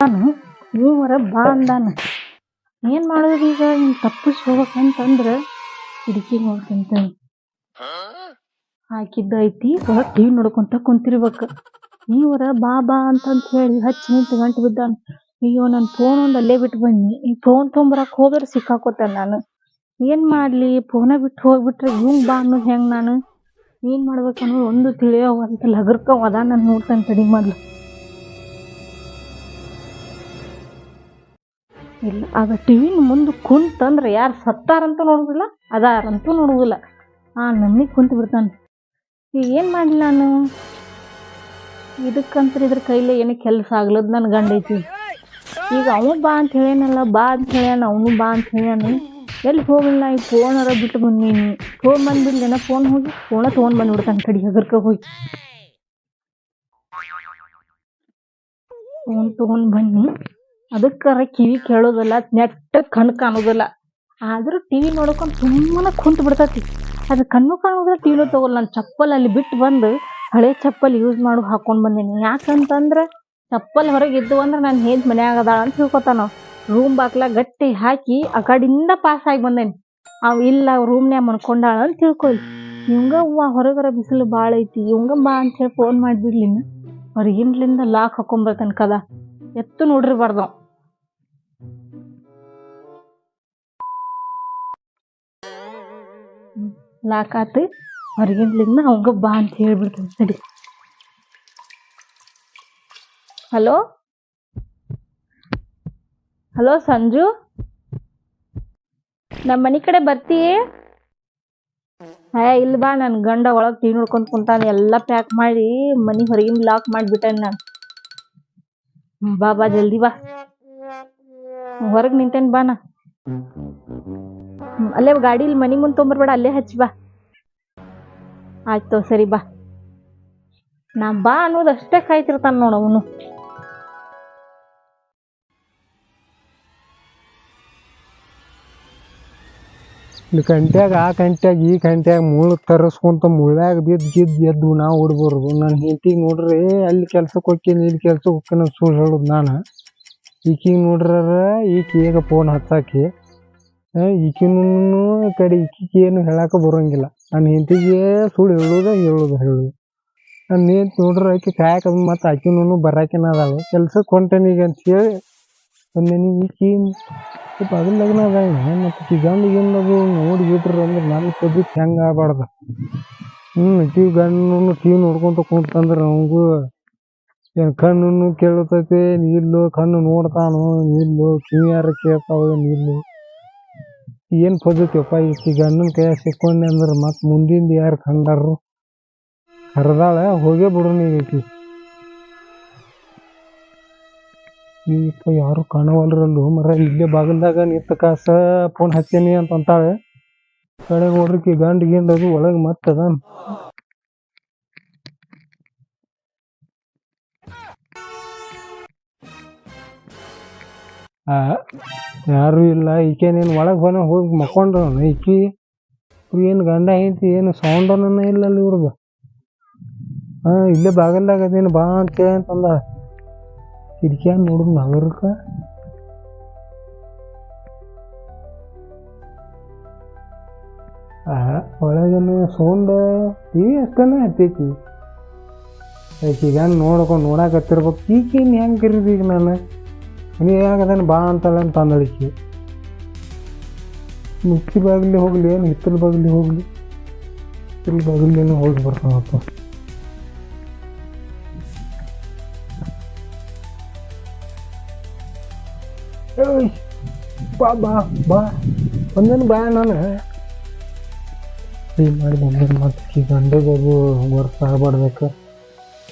ನಾನು ಇವರ ಬಾ ಅಂದಾನ ಏನು ಮಾಡೋದು ಈಗ? ನೀನು ತಪ್ಪಿಸಿ ಹೋಗ್ಬೇಕಂತಂದ್ರೆ ಕಿಟಕಿ ನೋಡ್ಕೊಂತ ಹಾಕಿದ್ದ ಐತಿ ಟಿವಿ ನೋಡ್ಕೊಂತ ಕುಂತಿರ್ಬೇಕು. ನೀವರ ಬಾ ಬಾ ಅಂತಂತ ಹೇಳಿ ಹಚ್ಚಿ ನಿಂತು ಗಂಟು ಬಿದ್ದಾನ. ಅಯ್ಯೋ ನನ್ನ ಫೋನ್ ಒಂದು ಅಲ್ಲೇ ಬಿಟ್ಟು ಬನ್ನಿ ಈ ಫೋನ್ ತೊಂಬರಕ್ಕೆ ಹೋದ್ರೆ ಸಿಕ್ಕಾಕೋತೇನೆ ನಾನು. ಏನು ಮಾಡಲಿ? ಫೋನ ಬಿಟ್ಟು ಹೋಗ್ಬಿಟ್ರೆ ಹಿಂಗ್ ಬಾ ಅನ್ನೋದು ಹೆಂಗ್ ನಾನು? ಏನು ಮಾಡ್ಬೇಕು ಅನ್ನೋದು ಒಂದು ತಿಳಿಯೋವಂತ ಲಗರ್ಕ ಅದ ನಾನು ನೋಡ್ತಾನೆ ತಡಿ ಮೊದ್ಲು. ಇಲ್ಲ. ಆಗ ಟಿವಿನ ಮುಂದೆ ಕುಂತಂದ್ರೆ ಯಾರು ಸತ್ತಾರಂತೂ ನೋಡೋದಿಲ್ಲ, ಅದಾರಂತೂ ನೋಡೋದಿಲ್ಲ. ಆ ನನ್ನಿ ಕುಂತು ಬಿಡ್ತಾನೆ. ಈಗ ಏನು ಮಾಡಲಿ ನಾನು? ಇದಕ್ಕಂತ್ರ ಇದ್ರ ಕೈಲಿ ಏನು ಕೆಲಸ ಆಗ್ಲದ್ ನನ್ನ ಗಂಡ ಐತಿ. ಈಗ ಅವನು ಬಾ ಅಂತ ಹೇಳ್ಯಾನಲ್ಲ, ಬಾ ಅಂತ ಹೇಳ್ಯಾನ, ಅವನು ಬಾ ಅಂತ ಹೇಳ್ಯಾನ. ಎಲ್ಲಿ ಹೋಗಿಲ್ಲ ಈ ಫೋನರ ಬಿಟ್ಟು ಬಂದೀನಿ. ಫೋನ್ ಬಂದ್ಬಿಡ್ಲೇನ ಫೋನ್ ಹೋಗಿ ಫೋನ ತೊಗೊಂಡ್ ಬಂದ್ಬಿಡ್ತಾನೆ ಕಡಿ ಹಗರ್ಕ ಹೋಗಿ. ಫೋನ್ ತೊಗೊಂಡ್ ಬನ್ನಿ ಅದಕ್ಕರ ಕಿವಿ ಕೇಳೋದಿಲ್ಲ ನೆಟ್ಟ ಕಣ್ಣು ಕಾಣೋದಿಲ್ಲ. ಆದ್ರೂ ಟಿವಿ ನೋಡ್ಕೊಂಡು ಸುಮ್ಮನೆ ಕುಂತು ಬಿಡ್ತತಿ. ಅದು ಕಣ್ಣು ಕಾಣೋದಿಲ್ಲ, ಟಿವಿನೂ ತಗೋಲ್ಲ ನಾನು ಚಪ್ಪಲ್ ಅಲ್ಲಿ ಬಿಟ್ಟು ಬಂದು ಹಳೆ ಚಪ್ಪಲ್ ಯೂಸ್ ಮಾಡು ಹಾಕೊಂಡು ಬಂದೀನಿ. ಯಾಕಂತಂದ್ರೆ ಚಪ್ಪಲ್ ಹೊರಗೆ ಇದ್ದು ಅಂದ್ರೆ ನಾನು ಹೇಗೆ ಮನ್ಯಾಗ ಅದಾಳ ಅಂತ ತಿಳ್ಕೊತಾನ ರೂಮ್ ಬಾಕ್ಲ ಗಟ್ಟಿ ಹಾಕಿ ಆ ಕಡಿಂದ ಪಾಸ್ ಆಗಿ ಬಂದೇನಿ. ಅವ್ ಇಲ್ಲ ರೂಮ್ನ್ಯಾಗ ಮನ್ಕೊಂಡಾಳ ಅಂತ ತಿಳ್ಕೊಳ್ಳಿ ಇವಂಗ ಅವ್ವ ಹೊರಗರ ಬಿಸಿಲು ಭಾಳ ಐತಿ. ಇವಂಗ ಬಾ ಅಂತ ಹೇಳಿ ಫೋನ್ ಮಾಡಿಬಿಡ್ಲಿನ ಹೊರಗಿನ್ಲಿಂದ ಲಾಕ್ ಹಾಕೊಂಬರ್ತಾನೆ ಕದ. ಎತ್ತು ನೋಡಿರ್ಬಾರ್ದು. ಅವ. ಹ್ಮ್. ಲಾಕ್ ಆತು. ಹೊರಗಿನ್ಲಿಂದ ಅವಂಗ ಬಾ ಅಂತ ಹೇಳ್ಬಿಡ್ತೀನಿ. ಸರಿ ಹಲೋ? ಹಲೋ ಸಂಜು? ನಮ್ಮ ಮನೆ ಕಡೆ ಬರ್ತೀಯೇ? ಹೇ ಇಲ್ಲ ಬಾ. ನನ್ನ ಗಂಡ ಒಳಗೆ ಟೀ ನೋಡ್ಕೊಂತ ಕುಂತಾನೆ. ಎಲ್ಲ ಪ್ಯಾಕ್ ಮಾಡಿ ಮನೆ ಹೊರಗಿನ ಲಾಕ್ ಮಾಡಿಬಿಟ್ಟೆ ನಾನು. ಬಾ ಬಾ ಜಲ್ದಿ ಬಾ. ಹೊರಗೆ ನಿಂತೇನ್ ಬಾ ನಾ ಅಲ್ಲೇ ಅಲ್ಲೇ ಗಾಡೀಲಿ ಮನಿ ಮುಂದೆ ತೊಂಬರ್ಬೇಡ, ಅಲ್ಲೇ ಹಚ್ಚಿ ಬಾ. ಆಯ್ತು ಸರಿ ಬಾ. ನಾ ಬಾ ಅನ್ನೋದು ಅಷ್ಟೇ ಕಾಯ್ತಿರ್ತಾನ ನೋಡು ಇಲ್ಲಿ ಕಂಟ್ಯಾಗ ಆ ಕಂಟ್ಯಾಗ ಈ ಕಂಟ್ಯಾಗ ಮುಳ್ಳು ತರಸ್ಕೊಂತ ಮುಳ್ಳ್ಯಾಗ ಬಿದ್ದು ಗಿದ್ದು ಎದ್ದು ನಾವು ಓಡ್ಬಾರ್ದು. ನನ್ನ ಹೆಂಡತಿಗೆ ನೋಡ್ರಿ ಅಲ್ಲಿ ಕೆಲ್ಸಕ್ಕೆ ಹೋಗ್ತೀನಿ ಇಲ್ಲಿ ಕೆಲ್ಸಕ್ಕೆ ಹೋಗ್ತೀನಿ ಸುಳ್ಳು ಹೇಳೋದು ನಾನು. ಈಕಿಗೆ ನೋಡ್ರ ಈಕಿ ಈಗ ಫೋನ್ ಹಚ್ಚಾಕಿ ಈಕಿನೂ ಕಡೆ ಈಕಿಗೆ ಏನು ಹೇಳಾಕ ಬರೋಂಗಿಲ್ಲ. ನನ್ನ ಹೆಂಡತಿಗೆ ಸುಳ್ಳು ಹೇಳೋದು ಹೇಳೋದು ಹೇಳೋದು. ನನ್ನ ಹೆಂಡ್ತಿ ನೋಡ್ರಿ, ಆಕೆ ಕಾಯಕ ಮತ್ತು ಆಕಿನೂ ಬರಾಕಿನ ಅದಾಳು. ಕೆಲ್ಸಕ್ಕೆ ಅಂತ ಈಗ ಅಂತೇಳಿ ಬಂದೇನಿ ಈಕಿ ಅದ್ರ ಲಗ್ನ ಅದಾಳ ಮತ್ತು ಈ ಗಂಡ ಏನದು ನೋಡಿ ಬಿಟ್ರು ಅಂದ್ರೆ ನನ್ನ ಪದ್ಧತಿ ಹೆಂಗೆ ಆಗ್ಬಾರ್ದು. ಹ್ಞೂ ಟಿವಿ ಗಂಡು ಟಿವಿ ನೋಡ್ಕೊಂತ ಕುಂತಂದ್ರೆ ಅವಂಗು ಏನು ಕಣ್ಣು ಕೇಳತೈತಿ ನಿಲ್ಲು ಕಣ್ಣು ನೋಡ್ತಾನು ನಿಲ್ಲು ಕಿವಿಯಾರ ಕೇಳ್ತಾವೆ ನಿಲ್ಲು ಏನು ಪದ್ಧತಿಯಪ್ಪ ಈ ಗಂಡನ ಕೈಯಾಗ ಸಿಕ್ಕೊಂಡೆ ಅಂದ್ರೆ ಮತ್ತೆ ಮುಂದಿಂದ ಯಾರು ಕಂಡಾರು ಕರೆದಾಳೆ ಹೋಗೇ ಬಿಡು ನೀ ಈಕಿ ಈಪ ಯಾರು ಕಾಣವಲ್ರಲ್ಲು ಮರ ಇಲ್ಲೇ ಬಾಗಲ್ದಾಗ ನಿಂತ ಕಾಸ ಫೋನ್ ಹಚ್ಚೇನಿ ಅಂತ ಅಂತಾಳೆ. ಕಡೆ ನೋಡ್ರಿಕಿ, ಗಂಡ ಗಿಂಡ ಅದು ಒಳಗೆ ಮತ್ತದ ಯಾರು ಇಲ್ಲ, ಈಕೆ ನೀನು ಒಳಗೆ ಬಂದ ಹೋಗಿ ಮಕ್ಕೊಂಡ್ರ ಈಕಿ ಏನು ಗಂಡ ಐತಿ ಏನು ಸೌಂಡನ ಅಲ್ಲಿ ಇವ್ರದ್ದು ಹಾಂ, ಇಲ್ಲೇ ಬಾಗಲ್ದಾಗ ಅದೇನು ಬಾ ಅಂತೇಳಿ ಅಂತಂದ. ಕಿಟಕಿಯಾಗ ನೋಡುದು ನಗರಕ್ಕ ಆ ಒಳಗೇನು ಸೌಂಡ್ ಟಿವಿ ಅಷ್ಟನೇ ಹತ್ತೈತಿ ಈಗ ನೋಡ್ಕೊಂಡು ನೋಡಾಕತ್ತಿರ್ಬೇಕು ಈಕೇನು ಹೆಂಗೆ ಕರೀದು ಈಗ ನಾನು ನೀ ಯಾಕದೇನು ಬಾ ಅಂತಾಳೆ ಅಂತ ಅಂದಳಿಕೆ ಮುಚ್ಚಿ ಬಾಗಿಲಿ ಹೋಗ್ಲಿ ಏನು ಹಿತ್ತಲ ಬಾಗಿಲಿ ಹೋಗ್ಲಿ ಹಿತ್ತಲ ಬಾಗಿಲೇನು ಹೋಗಿ ಬರ್ತಾನಪ್ಪ ಬಾ ಬಾ ಬಾ. ಒಂದೇನು ಬಾ ನಾನು. ಫ್ರೀ ಮಾಡಿ ಬಂದ್ರೆ ಮತ್ತೆ ಈ ಗಂಡಗೆ ಅದು ವರ್ಷ ಆಗ್ಬಾರ್ದಕ್ಕೆ.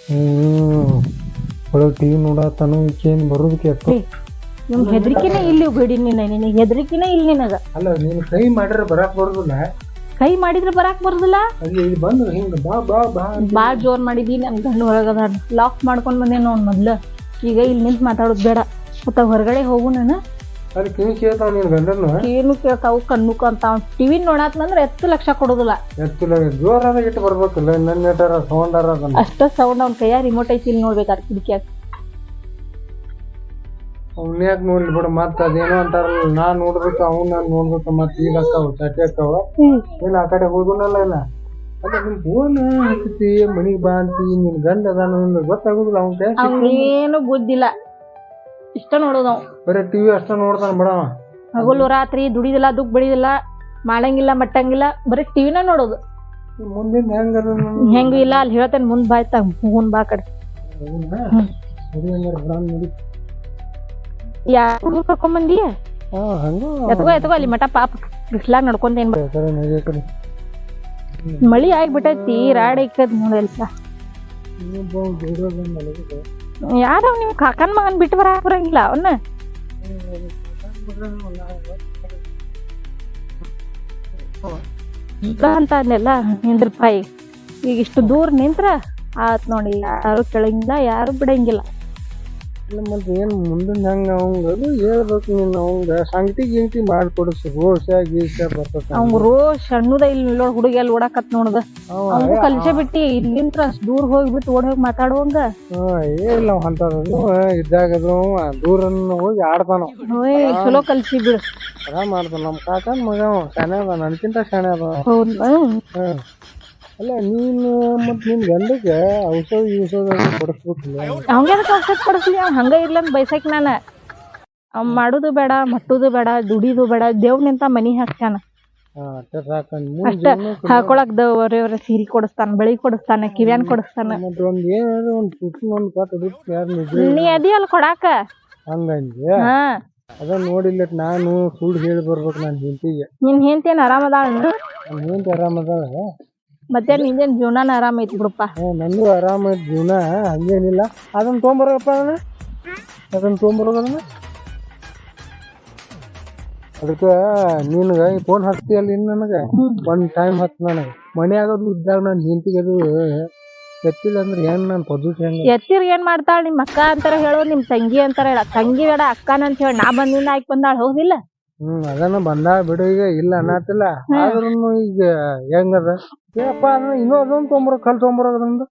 ಹ್ಞೂ ಒಳಗೆ ಟಿ ವಿ ನೋಡತ್ತಾನು ಈಕೇನು ಬರೋದಕ್ಕೆ ಎತ್ತು? ನಿಮ್ ಹೆದರಿಕೆನೇ ಇಲ್ಲಿ ಬಿಡಿ ನಿನ್ನ ನಿನಗೆ ಹೆದರಿಕೆನೇ ಇಲ್ಲಿ ನಿನಗ. ಅಲ್ಲ ನೀನು ಕೈ ಮಾಡಿದ್ರೆ ಬರಕ್ ಬರೋದಿಲ್ಲ. ಕೈ ಮಾಡಿದ್ರೆ ಬರಾಕ್ ಬರುದಿಲ್ಲ? ಇಲ್ಲಿ ಬಂದು ಹಿಂಗೆ ಬಾ ಬಾ ಬಾ ಭಾಳ ಜೋರ್ ಮಾಡಿದಿ ನನ್ ಗಂಡ ಹೊರಗದ ಲಾಕ್ ಮಾಡ್ಕೊಂಡ್ ಬಂದೇನು ಅವ್ನ್ ಮೊದ್ಲು. ಈಗ ಇಲ್ಲಿ ನಿಂತು ಮಾತಾಡೋದು ಬೇಡ. ಮತ್ತ ಹೊರಗಡೆ ಹೋಗು ನಾನು. ಅಲ್ಲಿ ಕಿವಿ ಕೇಳ್ತಾವ ಗಂಡನು ಕಿವಿನು ಕೇಳ್ತಾವು? ಕಣ್ಣು ಕಾಣ್ತಾವ. ಟಿವಿ ನೋಡಾತ್ನಂದ್ರೆ ಎತ್ತು ಲಕ್ಷ ಕೊಡೋದಿಲ್ಲ. ಎತ್ತಿಲ್ಲ ಜೋರಾದ ಇಟ್ಟು ಬರ್ಬೇಕಲ್ಲ ನನ್ನ ನೆಟಾರ ಸೌಂಡಾರ ಅದನ್ನ. ಅಷ್ಟ ಸೌಂಡ್ ಅವ್ನ ಕೈಯ ರಿಮೋಟ್ ಐತಿ ಇಲ್ಲಿ ನೋಡ್ಬೇಕಾದ್ರೆ ಕಿಡಿಕ್ಯಾಗ ಅವ್ನ ಯಾಕೆ ನೋಡ್ಲಿ ಬಿಡು. ಮತ್ತೆ ಅದೇನೋ ಅಂತಾರಲ್ಲ ನಾ ನೋಡ್ಬೇಕು ಅವ್ನ ನಾನ್ ನೋಡ್ಬೇಕು ಮತ್ತೆ ಈಗ ಅಕ್ಕಾವ ಚಟಿ ಅಕ್ಕಾವ. ಏನ್ ಆ ಕಡೆ ಹೋಗುನಲ್ಲ ಇಲ್ಲ. ಅದೇ ನಿನ್ ಫೋನ್ ಹಾಕ್ತಿ ಮನಿಗೆ ಬಾ ಅಂತಿ ನಿನ್ ಗಂಡ ಅದಾನ ಗೊತ್ತಾಗುದಿಲ್ಲ ಅವ್ನ ಕೈ ಅವ್ನೇನು ಬುದ್ಧಿಲ್ಲ ಇಷ್ಟ ನೋಡೋದು ಬರೀ ಟಿವಿ ಅಷ್ಟ ನೋಡ್ತಾನ ಬಿಡವ ಹಗಲು ರಾತ್ರಿ ದುಡಿದಿಲ್ಲ ದುಃಖ ಬಡಿದಿಲ್ಲ ಮಾಡಂಗಿಲ್ಲ ಮಟ್ಟಂಗಿಲ್ಲ ಬರೀ ಟಿವಿನ ನೋಡೋದು. ಮುಂದಿನ ಹೆಂಗದ ಹೆಂಗೂ ಇಲ್ಲ ಅಲ್ಲಿ ಹೇಳ್ತೇನೆ ಮುಂದ್ ಬಾಯ್ತಾ ಹೂನ್ ಬಾ ಕಡೆ. ಯಾರು ಕರ್ಕೊಂಬಂದಿ ಹಂಗ. ಎತ್ಕೋ ಎತ್ಕೋ ಅಲ್ಲಿ ಮಠ ಪಾಪ ಬಿಸ್ಲಾಗ ನಡ್ಕೊಂತ ಏನ್ ಮಳಿ ಆಗ್ಬಿಟ್ಟೈತಿ ರಾಡ್ ಇಕ್ಕದ್ ನೋಡಲ್ಲ ಇನ್ನೊಬ್ಬ ನಿಮ್ಮ ಕಾಕನ ಯಾರ ಮಗನ್ ಬಿಟ್ಟು ಬರಾಕ್ ಬರಂಗಿಲ್ಲ ಅವನ್ನ ಅಂತ ಅಂದೆಲ್ಲ ನಿಂದ್ರಪಾಯಿ ಈಗ ಇಷ್ಟು ದೂರ ನಿಂತ್ರ ಆತ್ ನೋಡಿ, ಯಾರು ಕೆಳಂಗಿಲ್ಲ, ಯಾರು ಬಿಡಂಗಿಲ್ಲ. ಇಲ್ಲ ಮತ್ತೆ ಏನ್ ಮುಂದಿನ ಹೆಂಗ ಅವಂಗ ಅದು ಹೇಳ್ಬೇಕು ನೀನು ಅವಂಗ. ಸಂಗತಿ ಗಿಂಗಟಿ ಮಾಡ್ಕೊಡಿಸು ರೋಷ ಗೀಷ ಬರ್ತದೆ ಅವ್ನು ರೋಷ್ ಅಣ್ಣದ ಇಲ್ಲಿ ನೋಡ್ ಹುಡುಗಿ ಅಲ್ಲಿ ಓಡಾಕತ್ ನೋಡ್ದ. ಅವ್ನು ಕಲ್ಸೆ ಬಿಟ್ಟಿ ಇಲ್ಲಿಂತ್ರ ಅಷ್ಟ್ ದೂರ ಹೋಗ್ಬಿಟ್ಟು ಓಡ್ ಹೋಗಿ ಮಾತಾಡುವಂಗ. ಏನಿಲ್ಲ ಅವ ಇದ್ದಾಗ ಅದು ದೂರನ್ನ ಹೋಗಿ ಆಡ್ತಾನ. ಚಲೋ ಕಲ್ಸಿ ಬಿಡು. ಅದ ಮಾಡ್ತಾನ ನಮ್ಮ ಕಾಕನ ಮಗ ಅವ ಶಾನೆ ಅದ ನನ್ಕಿಂತ ಶಾಣೆ ಅದ. ಹೌದಾ ಹ್ಮ್. ಅಲ್ಲ ನೀನು ಮತ್ ನಿನ್ ಗಂಡಕ್ಕೆ ಔಷಧ ಗಿಷಧ ಕೊಡಿಸ್ಬೇಕಿಲ್ಲ. ಅವಂಗ ಅದಕ್ಕೆ ಔಷಧ ಕೊಡಿಸ್ಲಿ? ಅವ್ ಹಂಗ ಇರ್ಲಂತ ಬೈಸಕ್ ನಾನ. ಅವ್ ಮಾಡುದು ಬೇಡ ಮಟ್ಟುದು ಬೇಡ ದುಡಿದು ಬೇಡ ದೇವ್ ನಿಂತ ಮನಿ ಹಾಕ್ತಾನ ಅಷ್ಟೇ ಹಾಕೊಳಕ್ ದೇವ್ರ ಸೀರೆ ಕೊಡಿಸ್ತಾನ ಬಳಿ ಕೊಡಿಸ್ತಾನ ಕಿವ್ಯಾನ್ ಕೊಡಿಸ್ತಾನ. ನೀ ಅದಿ ಅಲ್ಲಿ ಕೊಡಾಕ? ಹಂಗಂದೆ ಹಾ. ಅದ ನೋಡಿಲ್ಲ ನಾನು ಸುಳ್ಳು ಹೇಳಿ ಬರ್ಬೇಕು ನನ್ನ ಹೆಂಡತಿಗೆ. ನಿನ್ ಹೆಂಡ್ತೇನ್ ಆರಾಮದಾಳ ನನ್ನ ಹೆಂಡತಿ ಆರಾಮದಾಳ ಮತ್ತೆ ನಿಂದೇನ್ ಜೀವನಾನ ಆರಾಮ ಐತಿ ಬಿಡಪ್ಪ. ನಂದು ಆರಾಮ ಐತಿ ಜೀವನ ಹಂಗೇನಿಲ್ಲ. ಅದನ್ನ ತೊಗೊಂಬರಪ್ಪ ಅದನ್ನ ಅದನ್ನ? ತೊಗೊಂಬರೋದನ್ನ ಅದಕ್ಕೆ ನಿನಗೆ ಫೋನ್ ಹಚ್ತೀಯಲ್ಲ ಇನ್ನು ನನಗೆ? ಒಂದು ಟೈಮ್ ಹತ್ತು ನನಗೆ. ಮನ್ಯಾಗದು ಇದ್ದಾಗ ನನ್ನ ಹೆಂಡತಿಗೆ ಅದು ಎತ್ತಿಲ್ಲ ಅಂದ್ರೆ ಏನು ನಾನು ಪದ್ಧತಿ ಹೆಂಗೆ? ಎತ್ತಿರ್ ಏನ್ ಮಾಡ್ತಾಳ ನಿಮ್ಮ ಅಕ್ಕ ಅಂತಾರ ಹೇಳೋದು ನಿಮ್ ತಂಗಿ ಅಂತಾರ ಹೇಳ. ತಂಗಿ ಬೇಡ ಅಕ್ಕನ ಅಂತ ಹೇಳಿ. ನಾ ಬಂದಿಂದ ಆಯ್ಕೆ ಬಂದಾಳ ಹೌದಿಲ್ಲ? ಹ್ಮ್ ಅದನ್ನ ಬಂದಾಳ ಬಿಡು ಈಗ ಇಲ್ಲ ಅನ್ನತ್ತಿಲ್ಲ ಆದ್ರೂ ಈಗ ಹೆಂಗದ? ಏಪ್ಪ ಅಂದ್ರೆ ಇನ್ನೊಂದ್ ತೊಂಬರ ಕಲ್ ತೊಗೊಂಬರೋದಂದು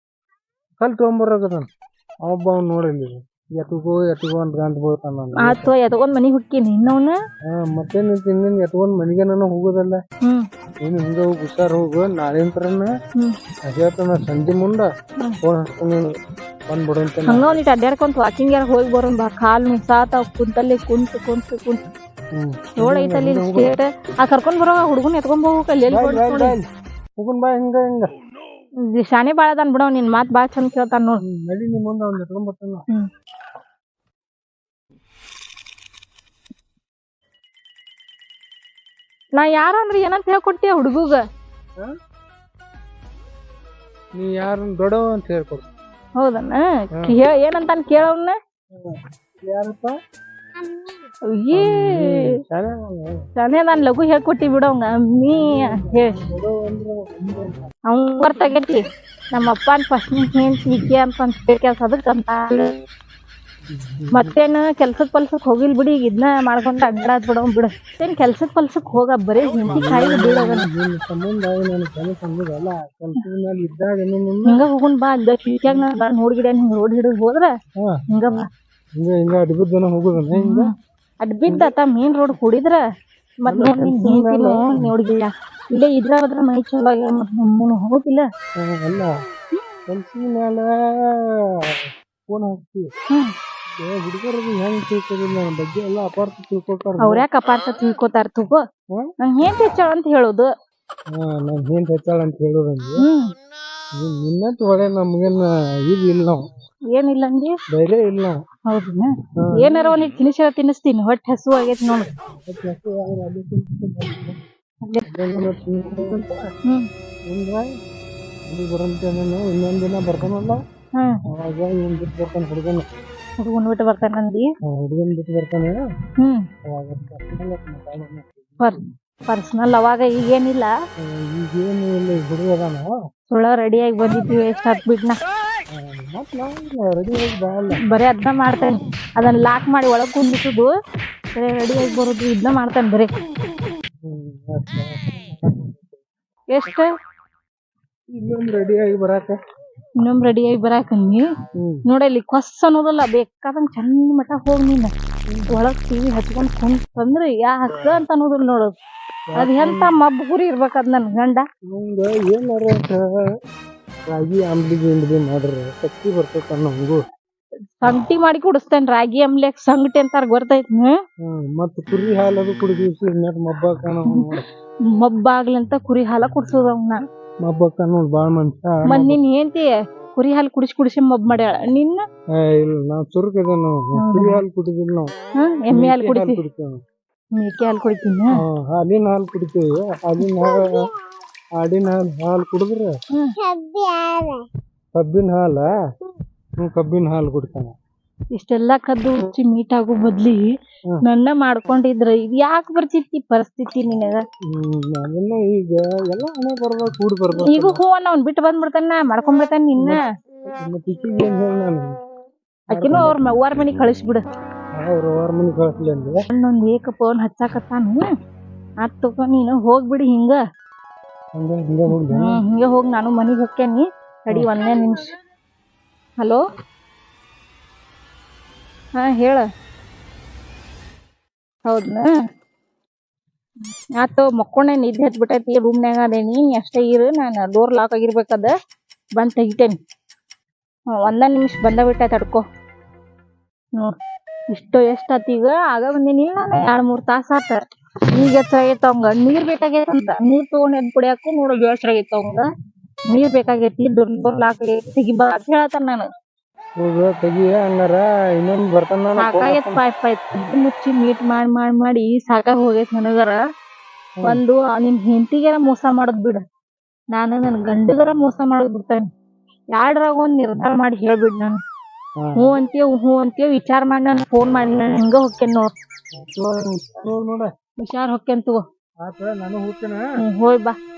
ಕಲ್ ತೊಂಬರೋಗದನ್ ಒಬ್ಬ ಅವ್ನು ನೋಡಿಲ್ಲ ಎತ್ಗೋ ಎತ್ಗೋ ಅಂತ ಗಂಟ್ ಬೀಳ್ತಾನ ಆತು ಎತ್ಕೊಂಡ್ ಮನಿ ಹುಕ್ಕೀನಿ. ಇನ್ನವನ ಮತ್ತೆ ಇನ್ನೇನ್ ಎತ್ಕೊಂಡ್ ಮನೆಗೆ ನಾನು ಹೋಗೋದಲ್ಲ. ನೀನು ಹಿಂಗ ಹೋಗಿ ಹುಷಾರ್ ಹೋಗು ನಾಳೆಂತ್ರನ ಹೇಳ್ತಾನ ಸಂಜೆ ಮುಂದ ಫೋನ್ ಹಚ್ತೀನಿ ಬಂದ್ಬಿಡು ಹಂಗ ಅಡ್ಡಾಡ್ಕೊಂತ ವಾಕಿಂಗ್ ಯಾರ ಹೋಗಿ ಬರೋನ್ ಬಾ. ಕಾಲ್ ನುಸಾತಾವ್ ಕುಂತಲ್ಲಿ ಕುಂತು ಕುಂತು ಕುಂತು. ನೋಡೈತಲ್ಲಿ ಸ್ಟೇಟ್ ಆ ಕರ್ಕೊಂಡ್ ಬರೋ ಹುಡುಗನ್ ಎತ್ಕೊಂಡ್ ಹೋಗಕ್ ಅಲ್ಲಿ ಎಲ್ಲಿ ಹೋಗುನ್ ಬಾ ಹಿಂಗ ಹಿಂಗ. ಶಾನೆ ಬಾಳ ಅದಾನ್ ಬಿಡವ್ ನಿನ್ ಮಾತ್ ಬಾಳ ಚಂದ ಕೇಳ್ತಾನ ನೋಡ್. ನಡಿ ನಿಮ್ ಮುಂದ ಅವ್ನ ಎತ್ಕೊಂಡ್ ಬರ್ತಾನ. ಹ್ಮ್. ನಾ ಅಂದ್ರೆ ಏನಂತ ಹೇಳ್ಕೊಡ್ತೀಯ ಹುಡುಗುಗ? ನೀ ಯಾರು ದೊಡ್ಡವ ಅಂತ ಹೇಳ್ಕೊಡು. ಹೌದನ್ನ ಏನಂತಾನ ಕೇಳವ್ನ? ಯಾರಪ್ಪ? ಅಯ್ಯೇ ಶಾನೆ ನಾನ್ ಲಘು ಹೇಳ್ಕೊಟ್ಟಿ ಬಿಡವಂಗ ಮೀ ಹೇಳಿ ಅವ್ನ್ ಗೊತ್ತಾಗೈತಿ ನಮ್ಮ ಅಪ್ಪನ ಫಸ್ಟ್ ಹೆಂಡ್ತಿ ವಿದ್ಯೆ ಅಂತ ಕೆಲಸ ಅದಕ್ಕೆ ಅಂತ. ಮತ್ತೇನು ಕೆಲ್ಸದ ಪಲ್ಸಕ್ಕೆ ಹೋಗಿಲ್ ಬಿಡಿ ಈಗ ಇದನ್ನ ಮಾಡ್ಕೊಂಡು ಅಡ್ಡಾಡ್ ಬಿಡೋ ಬಿಡು. ಏನು ಕೆಲ್ಸದ ಪಲ್ಸಕ್ಕೆ ಹೋಗ ಬರೀ ಹೆಂಡತಿ ಕಾಯಿ ನಾನು ನಿನ್ನ ಹಿಂಗ ಹೋಗುನ್ ಬಾ ಅಲ್ಲ ಕಿಟ್ಯಾಗ ನಾ ನೋಡ್ಗಿಡ ಹಿಂಗೆ ರೋಡ್ ಹಿಡಿದು ಹೋದ್ರ ಹಿಂಗ ಬಾ. ಹಿಂಗ ಹಿಂಗ ಅಡ್ಬಿದ್ ಜನ ಹೋಗುದನ್ನ ಹಿಂಗ ಅಡ್ ಬಿದ್ದಾತ ಮೇನ್ ರೋಡ್ ಕುಡಿದ್ರ ಮತ್ ನೋಡಿ ಇಲ್ಲೇ ಇದ್ರ ಅದ್ರ ಮೈ ಚಲೋ ಆಗ್ಯಾವ ಮತ್ ನಮ್ಮನು ಹೋಗಿಲ್ಲ. ಅಲ್ಲ ಕೆಲ್ಸದ ಮೇಲೆ ಫೋನ್ ಹೆಂಗ್ ತಿಳ್ಕೊದಿಲ್ಲ ನನ್ನ ಬಗ್ಗೆ ಎಲ್ಲ ಅಪಾರ್ಥ ತಿಳ್ಕೊತಾರ. ಅವ್ರ್ಯಾಕ ಅಪಾರ್ಥ ತಿಳ್ಕೊತಾರ ತಗೋ. ಹೆಚ್ಚಾಳ ಅಂತ ಹೇಳೋದು. ನಾನು ಹೆಚ್ಚಾಳ ಅಂತ ಹೇಳೋದಂಗೆ ನಮ್ಗೇನ ಇದು ಇಲ್ಲ. ನಾವು ಏನಿಲ್ಲ ಅಂದಿ? ಧೈರ್ಯ ಇಲ್ಲ. ಹೌದನ ಏನಾರ ಒಂದ್ ತಿನಿಸ ತಿನ್ನಿಸ್ತೀನಿ ಹೊಟ್ಟೆ ಹಸು ಆಗೈತಿ ನೋಡು. ಇನ್ನೊಂದ್ ದಿನ ಬರ್ತಾನಲ್ಲ ಹ್ಮ್. ಅವಾಗ ಇವ್ನ್ ಬಿಟ್ಟು ಬರ್ತಾನೆ ಹುಡುಗನ ಹುಡುಗನ್ ಬಿಟ್ಟು ಬರ್ತಾನ ಹುಡುಗನ್ ಬಿಟ್ಟು ಹ್ಮ್ ಪರ್ಸನಲ್ ಅವಾಗ ಈಗೇನಿಲ್ಲ ಈಗೇನು ಇಲ್ಲ ಹುಡುಗ ಅದಾನ. ಸುಳ್ಳ ರೆಡಿಯಾಗಿ ಬಂದಿದ್ವಿ ಎಷ್ಟ್ ಹತ್ ಬರೀ ಅದನ್ನ ಮಾಡ್ತಾನೆ. ಅದನ್ನ ಲಾಕ್ ಮಾಡಿ ಒಳಗ್ ಕುಂದಿಸುದು ಬರೀ ರೆಡಿಯಾಗಿ ಬರೋದು ಇದನ್ನ ಮಾಡ್ತಾನೆ ಬರೀ. ಅಷ್ಟೇ. ಎಷ್ಟ? ಇನ್ನೊಂದ್ ರೆಡಿ ಆಗಿ ಬರಾಕ. ರೆಡಿ ಆಗಿ ಬರಾಕನ್ನಿ ನೋಡಲ್ಲಿ ಕೊಸ್ ಅನ್ನೋದಲ್ಲ ಬೇಕಾದಂಗ ಚಂದ ಮಠ ಹೋಗ್ ನೀನ್. ಒಳಗ್ ಟಿವಿ ಹಚ್ಕೊಂಡ್ ಕುಂತಂದ್ರೆ ಯಾ ಹಕ್ಕ ಅಂತ ಅನ್ನೋದಿಲ್ಲ ನೋಡೋದು ಅದ್ ಎಂತ ಮಬ್ಬ ಗುರಿ ಇರ್ಬೇಕ್ ಅದ್ ನನ್ ಗಂಡ. ಏನಾರ ರಾಗಿ ಅಂಬಲಿ ಇಂಬ್ಲಿ ಮಾಡ್ರಿ. ಶಕ್ತಿ ಬರ್ತೈತೆ ನಮಗೂ ಸಂಗಟಿ ಮಾಡಿ ಕುಡಿಸ್ತೇನೆ ರಾಗಿ ಅಂಬ್ಲಿಯಾಗ ಸಂಗಟಿ ಅಂತಾರ ಗೊತ್ತೈತ್ ಮತ್ತ್ ಕುರಿ ಹಾಲು ಅದು ಕುಡಿದಿವ್ಸಿ ಮಬ್ಬ ಆಗ್ಲಿ ಅಂತ ಕುರಿ ಹಾಲ ಕುಡಿಸೋದು ಅವ್ನ. ಮಬ್ಬಾಕ ನೋಡ್ ಬಾಳ ಮನುಷ್ಯ ಮತ್ ನಿನ್ ಹೆಂಡ್ತಿ ಕುರಿ ಹಾಲು ಕುಡಿಸಿ ಕುಡಿಸಿ ಮಬ್ ಮಾಡ್ಯಾಳ? ನಿನ್ನ? ಇಲ್ಲ ನಾ ಚುರುಕದ ನಾವು ಕುರಿ ಹಾಲು ಕುಡಿದಿಲ್ಲ ನಾವು ಎಮ್ಮೆ ಹಾಲು ಕುಡಿತೀವಿ ಮೇಕೆ ಹಾಲು ಕುಡಿತೀನಿ? ಹಾಲಿನ ಹಾಲು ಕುಡಿತೀವಿ. ಹಾಲಿನ ಹಾಲು ಆಡಿನ ಹಾಲು ಹಾಲು ಕುಡಿದ್ರೆ ಕಬ್ಬಿನ ಹಾಲ. ಹ್ಮ್ ಕಬ್ಬಿನ ಹಾಲು ಕುಡ್ತಾನೆ. ಇಷ್ಟೆಲ್ಲಾ ಕದ್ದು ಉಚ್ಚಿ ಮೀಟ್ ಆಗೋ ಬದ್ಲಿ. ನನ್ನ ಮಾಡ್ಕೊಂಡಿದ್ರ. ಇದ್ ಯಾಕೆ ಬರ್ತಿತ್ತಿ ಪರಿಸ್ಥಿತಿ ನಿನಗ? ಹ್ಮ್ ಅದನ್ನ ಈಗ ಎಲ್ಲ ಹಣೆ ಬರ್ಬೇಕು ಕೂಡಿ ಬರ್ಬೇಕು. ಈಗ ಹೂ ಅವ್ನ್ ಬಿಟ್ಟು ಬಂದ್ಬಿಡ್ತಾನ ಮಾಡ್ಕೊಂಡ್ಬಿಡ್ತಾನ ನಿನ್ನ. ಮತ್ತೆ ಈಕಿಗೆ ಏನ್ ಹೇಳಿ ನಾನು? ಆಕಿನೂ ಅವ್ರ ಅವ್ವಾರ ಮನಿಗ್ ಕಳಿಸ್ಬಿಡು. ಅವ್ರ ಅವ್ರ ಮನೆ ಕಳಿಸ್ಲಿ ಅಂದ್ರೆ ನನ್ನೊಂದ್ ಏಕ ಫೋನ್ ಹಚ್ಚಾಕತ್ತಾನು. ಆತ್ ತಗೋ ನೀನು ಹೋಗ್ಬಿಡಿ ಹಿಂಗ ಹಂಗ ಹಿಂಗ ಹೋಗಿ. ಹ್ಮ್ ಹೋಗಿ ಹೋಗ್ ನಾನು ಮನಿಗೆ ಹೊಕ್ಕೇನಿ ತಡಿ ಒಂದೇ ನಿಮಿಷ. ಹಲೋ? ಹಾ ಹೇಳ. ಹೌದಾ ಆತ ಮಕ್ಕೊಂಡೆ ನಿದ್ದೆ ಹತ್ಬಿಟ್ಟೈತಿ ರೂಮ್ನ್ಯಾಗ ಅದೇನಿ. ಅಷ್ಟೇ ಇರು ನಾನು ಡೋರ್ ಲಾಕ್ ಆಗಿರ್ಬೇಕದ. ಬಂದು ತೆಗಿತೇನಿ. ಒಂದೇ ಒಂದ ನಿಮಿಷ ಬಂದ ಬಿಟ್ಟೆ ತಡ್ಕೊ ನೋಡ್ ಇಷ್ಟು ಎಷ್ಟಾತ್ ಈಗ? ಆಗ ಬಂದಿನಿ ನಾನು. ಎರಡ್ ಮೂರ್ ತಾಸ್ ಆತ. ಈಗ ಎಚ್ಚರ ಆಗೈತ ಅವಂಗ ನೀರ್ ಬೇಕಾಗೈತಂತ ನೀರ್ ತಗೊಂಡ್ ಎದ್ ಕುಡಿಯಾಕು ನೋಡು ಜೋಸ್ಟ್ ಆಗೈತೆ ಅವಂಗ ನೀರ್ ಬೇಕಾಗೈತಿ ದುರ್ಬಲ್ ಹಾಕ್ಲಿ ತೆಗಿಬಾ ಅಂತ ಹೇಳತ್ತಾನ ನಾನು. ಹೋಗ ಹಂಗಾರ ಇನ್ನೊಂದ್ ಬರ್ತಾನ ಸಾಕಾಗೈತ್ ಮುಚ್ಚಿ ಮೀಟ್ ಮಾಡಿ ಮಾಡಿ ಮಾಡಿ ಸಾಕಾಗ್ ಹೋಗೈತ್ ನನಗರ. ಒಂದು ನಿನ್ ಹೆಂಡತಿಗೆರ ಮೋಸ ಮಾಡೋದ್ ಬಿಡ. ನಾನು ನನ್ ಗಂಡಗರ ಮೋಸ ಮಾಡೋದ್ ಬಿಡ್ತೇನೆ. ಎರಡ್ರಾಗ ಒಂದ್ ನಿರ್ಧಾರ ಮಾಡಿ ಹೇಳ್ಬಿಡ್ ನಾನು. ಹ್ಞೂ ಅಂತೀಯ ಹ್ಞೂ ಅಂತೀಯ ವಿಚಾರ ಮಾಡಿ ನಾನು ಫೋನ್ ಮಾಡಿ ನಾನು ಹಿಂಗ ಹೋಗ್ತೇನೆ ನೋಡ್ ನೋಡ. ವಿಚಾರ ಹೊಕ್ಕೇನ್ ತಗೋ. ಆತ ನಾನು ಹೋಗ್ತೇನೆ. ಹೋಯ್ ಬಾ.